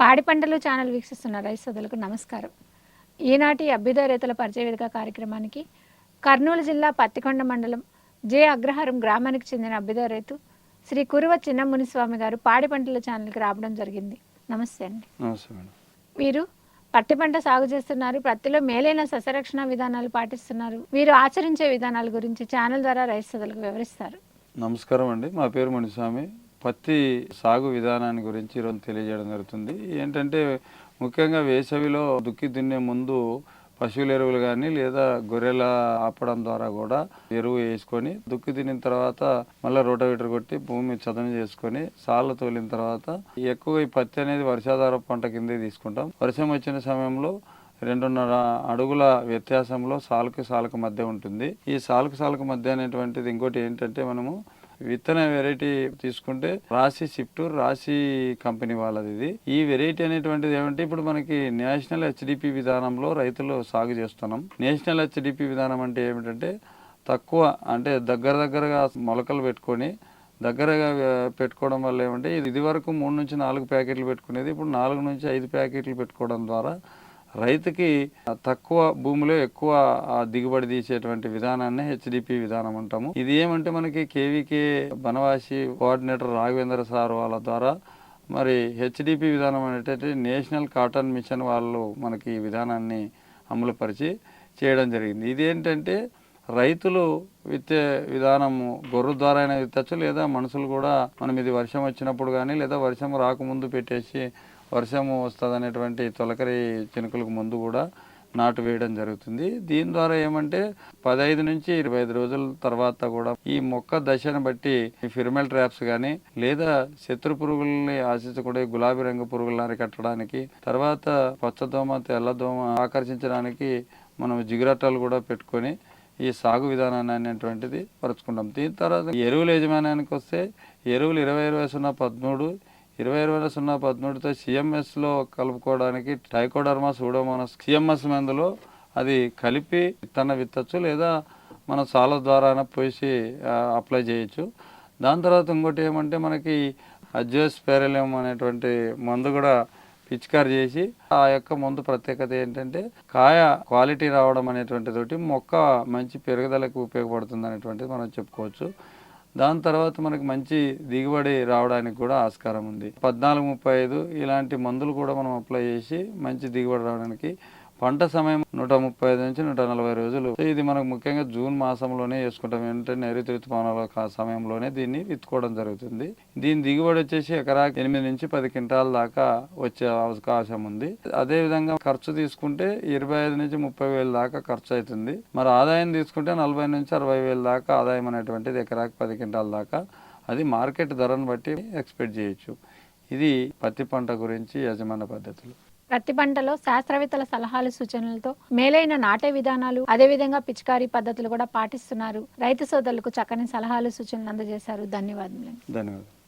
పాడి పంటలు ఛానల్ వీక్షిస్తున్న రైతు సోదరులకు నమస్కారం. ఈనాటి అభ్యుదయ రైతుల పరిచయ వేదిక కార్యక్రమానికి కర్నూలు జిల్లా పత్తికొండ మండలం జే అగ్రహారం గ్రామానికి చెందిన అభ్యుదయ రైతు శ్రీ కురువ చిన్నమునిస్వామి గారు పాడి పంటల ఛానల్కి రావడం జరిగింది. నమస్తే అండి. నమస్తే మేడం. వీరు పత్తి పంట సాగు చేస్తున్నారు పత్తిలో మేలైన సస్యరక్షణ విధానాలు పాటిస్తున్నారు వీరు ఆచరించే విధానాల గురించి ఛానల్ ద్వారా రైతు సోదరులకు వివరిస్తారు. నమస్కారం అండి. మా పేరు మణిస్వామి. పత్తి సాగు విధానాన్ని గురించి ఈరోజు తెలియజేయడం జరుగుతుంది. ఏంటంటే ముఖ్యంగా వేసవిలో దుక్కి దున్నే ముందు పశువుల ఎరువులు కానీ లేదా గొర్రెల ఆపడం ద్వారా కూడా ఎరువు వేసుకొని దుక్కి తినిన తర్వాత మళ్ళీ రోటవీటర్ కొట్టి భూమి చదును చేసుకొని సాళ్ళు తోలిన తర్వాత ఎక్కువ ఈ పత్తి అనేది వర్షాధార పంట కిందే తీసుకుంటాం. వర్షం వచ్చిన సమయంలో రెండున్నర అడుగుల వ్యత్యాసంలో సాలుకు సాలుకు మధ్య ఉంటుంది. ఈ సాలుకు సాలుకు మధ్య అనేటువంటిది ఇంకోటి ఏంటంటే మనము విత్తన వెరైటీ తీసుకుంటే రాశి షిఫ్ట్ రాశి కంపెనీ వాళ్ళది ఇది. ఈ వెరైటీ అనేటువంటిది ఏమంటే ఇప్పుడు మనకి నేషనల్ హెచ్డిపి విధానంలో రైతులు సాగు చేస్తున్నాం. నేషనల్ హెచ్డిపి విధానం అంటే ఏమిటంటే తక్కువ అంటే దగ్గర దగ్గరగా మొలకలు పెట్టుకొని దగ్గరగా పెట్టుకోవడం వల్ల ఏమంటే ఇది ఇది వరకు మూడు నుంచి నాలుగు ప్యాకెట్లు పెట్టుకునేది ఇప్పుడు నాలుగు నుంచి ఐదు ప్యాకెట్లు పెట్టుకోవడం ద్వారా రైతుకి తక్కువ భూమిలో ఎక్కువ దిగుబడి తీసేటువంటి విధానాన్ని హెచ్డిపి విధానం అంటాము. ఇది ఏమంటే మనకి KVK Banavasi coordinator Raghavendra sir వాళ్ళ ద్వారా మరి హెచ్డిపి విధానం అనేటటువంటి నేషనల్ కాటన్ మిషన్ వాళ్ళు మనకి ఈ విధానాన్ని అమలుపరిచి చేయడం జరిగింది. ఇది ఏంటంటే రైతులు విత్తే విధానము గొర్రె ద్వారా అయినా విత్తచ్చు లేదా మనుషులు కూడా మనం ఇది వర్షం వచ్చినప్పుడు కానీ లేదా వర్షం రాకముందు పెట్టేసి వర్షము వస్తుంది అనేటువంటి తొలకరి చినుకులకు ముందు కూడా నాటు వేయడం జరుగుతుంది. దీని ద్వారా ఏమంటే పదహైదు నుంచి ఇరవై ఐదు రోజుల తర్వాత కూడా ఈ మొక్క దశను బట్టి ఫిర్మెల్ ట్రాప్స్ కానీ లేదా శత్రు పురుగుల్ని ఆశించకుండా గులాబీ రంగు పురుగులను అరికట్టడానికి తర్వాత పచ్చదోమ తెల్లదోమ ఆకర్షించడానికి మనం జిగురట్టాలు కూడా పెట్టుకొని ఈ సాగు విధానాన్ని అనేటువంటిది పరుచుకుంటాం. దీని తర్వాత ఎరువుల యజమానానికి వస్తే ఎరువులు ఇరవై ఇరవై సున్నా పదమూడు ఇరవై ఇరవై సున్నా పదమూడుతో సిఎంఎస్లో కలుపుకోవడానికి టైకోడర్మా సూడోమోనస్ సిఎంఎస్ మందులో అది కలిపి విత్తన విత్తచ్చు లేదా మనం సాల ద్వారా పోసి అప్లై చేయొచ్చు. దాని తర్వాత ఇంకోటి ఏమంటే మనకి అజ్యోస్పెరలియం అనేటువంటి మందు కూడా పిచికారి చేసి ఆ యొక్క మందు ప్రత్యేకత ఏంటంటే కాయ క్వాలిటీ రావడం అనేటువంటి తోటి మొక్క మంచి పెరుగుదలకు ఉపయోగపడుతుంది అనేటువంటిది మనం చెప్పుకోవచ్చు. దాని తర్వాత మనకి మంచి దిగుబడి రావడానికి కూడా ఆస్కారం ఉంది. పద్నాలుగు ముప్పై ఐదు ఇలాంటి మందులు కూడా మనం అప్లై చేసి మంచి దిగుబడి రావడానికి పంట సమయం నూట ముప్పై ఐదు నుంచి నూట నలభై రోజులు. ఇది మనకు ముఖ్యంగా జూన్ మాసంలోనే వేసుకుంటాం ఏంటంటే నైరుతి ఋతుపవనాల సమయంలోనే దీన్ని విత్తుకోవడం జరుగుతుంది. దీని దిగుబడి వచ్చేసి ఎకరాకి ఎనిమిది నుంచి పది క్వింటాల దాకా వచ్చే అవకాశం ఉంది. అదే విధంగా ఖర్చు తీసుకుంటే ఇరవై ఐదు నుంచి ముప్పై వేల దాకా ఖర్చు అవుతుంది. మరి ఆదాయం తీసుకుంటే నలభై నుంచి అరవై వేల దాకా ఆదాయం అనేటువంటిది ఎకరాకి పది క్వింటాల దాకా అది మార్కెట్ ధరను బట్టి ఎక్స్పెక్ట్ చేయొచ్చు. ఇది పత్తి పంట గురించి యజమాన పద్ధతులు. ప్రతి పంటలో శాస్త్రవేత్తల సలహాలు సూచనలతో మేలైన నాటే విధానాలు అదేవిధంగా పిచికారీ పద్ధతులు కూడా పాటిస్తున్నారు. రైతు సోదరులకు చక్కని సలహాలు సూచనలు అందజేశారు. ధన్యవాదములు ధన్యవాదాలు.